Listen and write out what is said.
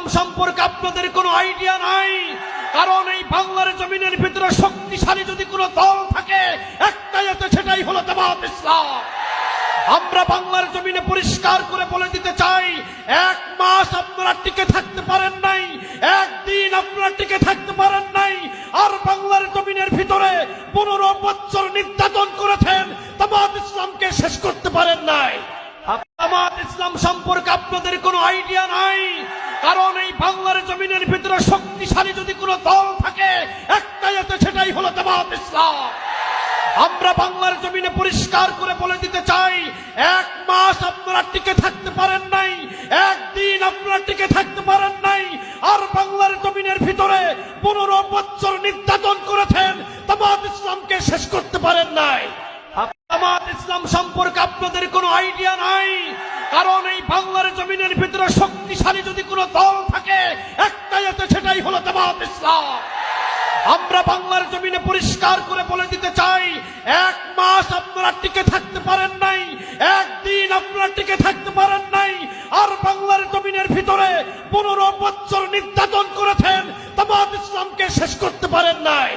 ইসলাম সম্পর্কে আপনাদের কোনো আইডিয়া নাই। কারণ এই বাংলার জমিনের ভিতরে শক্তিশালী যদি কোনো দল থাকে, একটাই আছে, সেটাই হলো জামাত ইসলাম। আমরা বাংলার জমিনে পরিষ্কার করে বলে দিতে চাই, এক মাস আপনারা টিকে থাকতে পারেন নাই, একদিন আপনারা টিকে থাকতে পারেন নাই, আর বাংলার জমিনের ভিতরে পনেরো বছর নির্যাতন করেছেন, জামাত ইসলামকে শেষ করতে পারেন নাই। জামাত ইসলাম সম্পর্কে আপনাদের কোনো আইডিয়া নাই। জমিনের ভিতরে শক্তিশালী যদি কোনো দল থাকে, একটাই আছে, সেটাই হলো জামাত ইসলাম। আমরা বাংলার জমিনে পরিষ্কার করে বলে দিতে চাই, এক মাস আপনারা টিকে থাকতে পারেন নাই, একদিন আপনারা টিকে থাকতে পারেন নাই, আর বাংলার জমিনের ভিতরে পনেরো বছর নির্যাতন করেছেন, জামাত ইসলামকে শেষ করতে পারেন নাই। জামাত ইসলাম সম্পর্কে আপনাদের কোনো আইডিয়া নাই, কারণ এই বাংলার জমিনের ভিতরে শক্তিশালী যদি কোনো দল ইসলাম। আমরা বাংলার জমিনে পরিষ্কার করে বলে দিতে চাই, এক মাস আপনারা টিকে থাকতে পারেন নাই, একদিন আপনারা টিকে থাকতে পারেন নাই, আর বাংলার জমিনের ভিতরে পনেরো বছর নির্যাতন করেছেন তবে ইসলামকে শেষ করতে পারেন নাই।